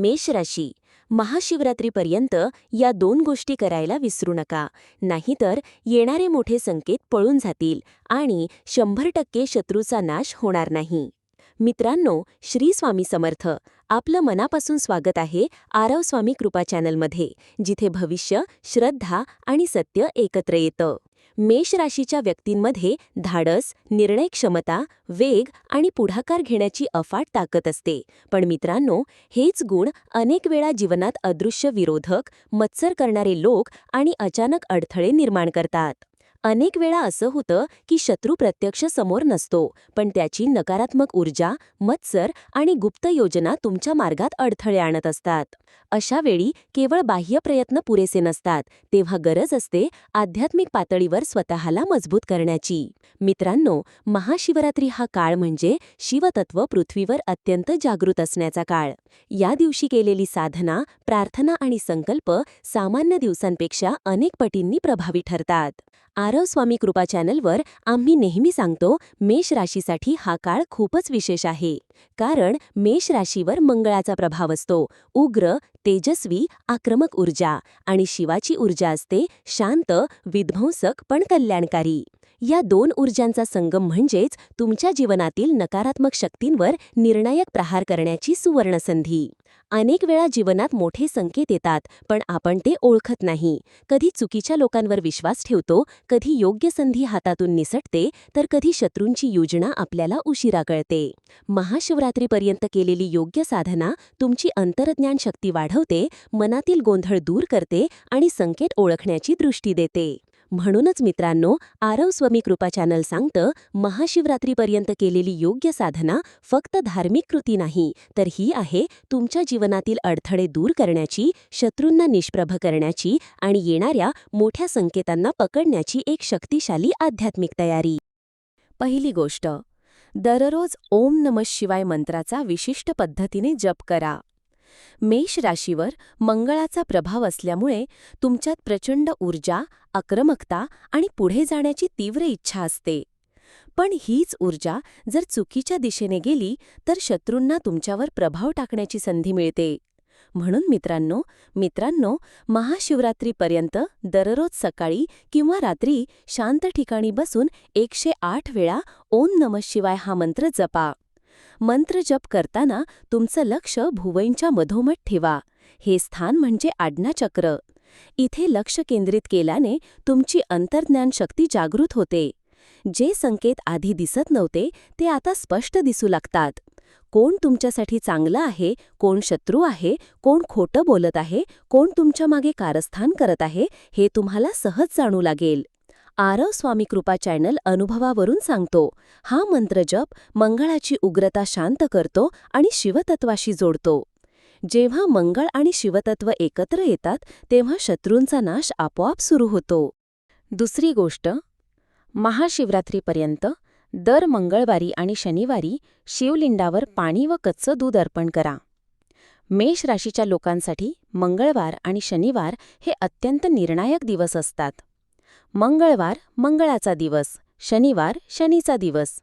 मेष राशी महाशिवरात्रीपर्यंत या दोन गोष्टी करायला विसरू नका. नाहीतर येणारे मोठे संकेत पळून जातील आणि शंभर टक्के शत्रूचा नाश होणार नाही. मित्रांनो श्री स्वामी समर्थ. आपलं मनापासून स्वागत आहे आरव स्वामी कृपा चॅनलमध्ये जिथे भविष्य श्रद्धा आणि सत्य एकत्र येतं. मेष राशीच्या व्यक्तींमध्ये धाडस निर्णय क्षमता वेग आणि पुढाकार घेण्याची अफाट ताकद असते. पण मित्रांनो हेच गुण अनेक वेळा जीवनात अदृश्य विरोधक मत्सर करणारे लोक आणि अचानक अडथळे निर्माण करतात. अनेक वेळा असं होतं की शत्रू प्रत्यक्ष समोर नसतो पण त्याची नकारात्मक ऊर्जा मत्सर आणि गुप्त योजना तुमच्या मार्गात अडथळे आणत असतात. अशा वेळी केवळ बाह्य प्रयत्न पुरेसे नसतात तेव्हा गरज असते आध्यात्मिक पातळीवर स्वतःला मजबूत करण्याची. मित्रांनो महाशिवरात्री हा काळ म्हणजे शिवतत्व पृथ्वीवर अत्यंत जागृत असण्याचा काळ. या दिवशी केलेली साधना प्रार्थना आणि संकल्प सामान्य दिवसांपेक्षा अनेक पटींनी प्रभावी ठरतात. आरव स्वामी कृपा चॅनलवर आम्ही नेहमी सांगतो मेष राशीसाठी हा काळ खूपच विशेष आहे. कारण मेष राशीवर मंगळाचा प्रभाव असतो. उग्र तेजस्वी आक्रमक ऊर्जा आणि शिवाची ऊर्जा असते शांत विध्वंसक पण कल्याणकारी. या दोन ऊर्जांचा संगम म्हणजेच तुमच्या जीवनातील नकारात्मक शक्तींवर निर्णायक प्रहार करण्याची सुवर्णसंधी. अनेक वेळा जीवनात मोठे संकेत येतात पण आपण ते ओळखत नाही. कधी चुकीच्या लोकांवर विश्वास ठेवतो कधी योग्य संधी हातातून निसटते तर कधी शत्रूंची योजना आपल्याला उशिरा कळते. महाशिवरात्रीपर्यंत केलेली योग्य साधना तुमची अंतरज्ञान शक्ती वाढवते मनातील गोंधळ दूर करते आणि संकेत ओळखण्याची दृष्टी देते. म्हणूनच मित्रांनो आरव स्वामी कृपा चॅनल सांगतं महाशिवरात्रीपर्यंत केलेली योग्य साधना फक्त धार्मिक कृती नाही तर ही आहे तुमच्या जीवनातील अडथळे दूर करण्याची शत्रूंना निष्प्रभ करण्याची आणि येणाऱ्या मोठ्या संकेतांना पकडण्याची एक शक्तिशाली आध्यात्मिक तयारी. पहिली गोष्ट दररोज ओम नम शिवाय मंत्राचा विशिष्ट पद्धतीने जप करा. मेष राशीवर मंगळाचा प्रभाव असल्यामुळे तुमच्यात प्रचंड ऊर्जा आक्रमकता आणि पुढे जाण्याची तीव्र इच्छा असते. पण हीच ऊर्जा जर चुकीच्या दिशेने गेली तर शत्रूंना तुमच्यावर प्रभाव टाकण्याची संधी मिळते. म्हणून मित्रांनो मित्रांनो महाशिवरात्रीपर्यंत दररोज सकाळी किंवा रात्री शांत ठिकाणी बसून एकशे आठ वेळा ओम नमः शिवाय हा मंत्र जपा. मंत्र जप करताना तुमचं लक्ष भुवईंच्या मधोमध ठेवा. हे स्थान म्हणजे आज्ञाचक्र. इथे लक्ष केंद्रित केल्याने तुमची अंतर्ज्ञान शक्ती जागृत होते. जे संकेत आधी दिसत नव्हते ते आता स्पष्ट दिसू लागतात. कोण तुमच्यासाठी चांगलं आहे कोण शत्रू आहे कोण खोटं बोलत आहे कोण तुमच्या मागे कारस्थान करत आहे हे तुम्हाला सहज जाणू लागेल. आरव स्वामी कृपा चॅनल अनुभवावरून सांगतो हा मंत्र जप मंगळाची उग्रता शांत करतो आणि शिवतत्वाशी जोडतो. जेव्हा मंगळ आणि शिवतत्व एकत्र येतात तेव्हा शत्रूंचा नाश आपोआप सुरू होतो. दुसरी गोष्ट महाशिवरात्रीपर्यंत दर मंगळवारी आणि शनिवारी शिवलिंडावर पाणी व कच्चं दूध अर्पण करा. मेष राशीच्या लोकांसाठी मंगळवार आणि शनिवार हे अत्यंत निर्णायक दिवस असतात. मंगळवार मंगळाचा दिवस शनिवार शनीचा दिवस.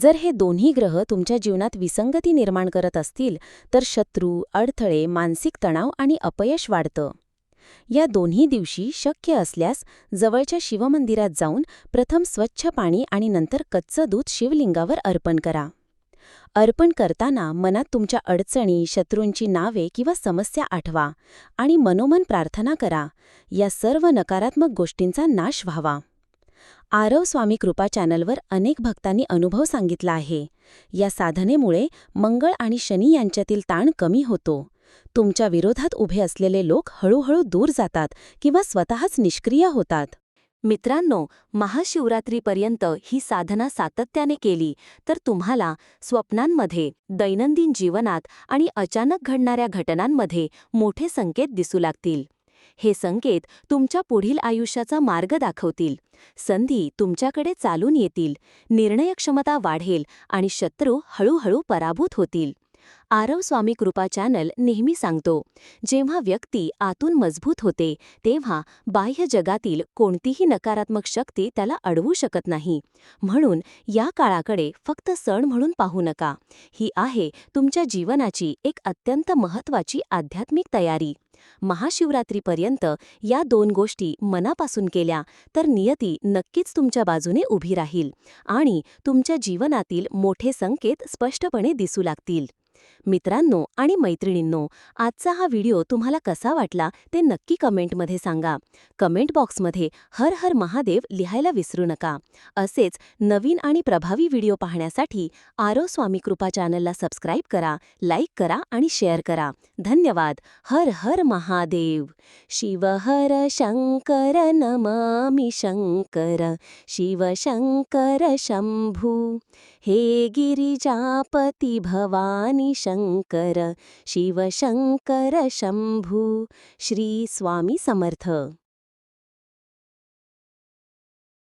जर हे दोन्ही ग्रह तुमच्या जीवनात विसंगती निर्माण करत असतील तर शत्रू अडथळे मानसिक तणाव आणि अपयश वाढतं. या दोन्ही दिवशी शक्य असल्यास जवळच्या शिवमंदिरात जाऊन प्रथम स्वच्छ पाणी आणि नंतर कच्चं दूध शिवलिंगावर अर्पण करा. अर्पण करताना मनात तुमच्या अडचणी शत्रूंची नावे किंवा समस्या आठवा आणि मनोमन प्रार्थना करा. या सर्व नकारात्मक गोष्टींचा नाश व्हावा. आरव स्वामी कृपा चॅनलवर अनेक भक्तांनी अनुभव सांगितला आहे. या साधनेमुळे मंगळ आणि शनी यांच्यातील ताण कमी होतो. तुमच्या विरोधात उभे असलेले लोक हळूहळू दूर जातात किंवा स्वतःच निष्क्रिय होतात. मित्रांनो महाशिवरात्रीपर्यंत ही साधना सातत्याने केली तर तुम्हाला स्वप्नांमध्ये दैनंदिन जीवनात आणि अचानक घडणाऱ्या घटनांमध्ये मोठे संकेत दिसू लागतील. हे संकेत तुमच्या पुढील आयुष्याचा मार्ग दाखवतील. संधी तुमच्याकडे चालून येतील. निर्णयक्षमता वाढेल आणि शत्रू हळूहळू पराभूत होतील. आरव स्वामी कृपा चॅनल नेहमी सांगतो जेव्हा व्यक्ती आतून मजबूत होते तेव्हा बाह्य जगातील कोणतीही नकारात्मक शक्ती त्याला अडवू शकत नाही. म्हणून या काळाकडे फक्त सण म्हणून पाहू नका. ही आहे तुमच्या जीवनाची एक अत्यंत महत्त्वाची आध्यात्मिक तयारी. महाशिवरात्रीपर्यंत या दोन गोष्टी मनापासून केल्या तर नियती नक्कीच तुमच्या बाजूने उभी राहील आणि तुमच्या जीवनातील मोठे संकेत स्पष्टपणे दिसू लागतील. मित्रांनो आणि मैत्रिणींनो आजचा हा व्हिडिओ तुम्हाला कसा वाटला ते नक्की कमेंटमध्ये सांगा. कमेंट बॉक्समध्ये हर हर महादेव लिहायला विसरू नका. असेच नवीन आणि प्रभावी व्हिडिओ पाहण्यासाठी आरो स्वामी कृपा चॅनलला सबस्क्राईब करा लाईक करा आणि शेअर करा. धन्यवाद. हर हर महादेव. शिव हर शंकर नमामि शंकर. शिव शंकर शंभू. हे गिरिजापती भवानी शंकर शिवशंकर शंभू श्री स्वामी समर्थ.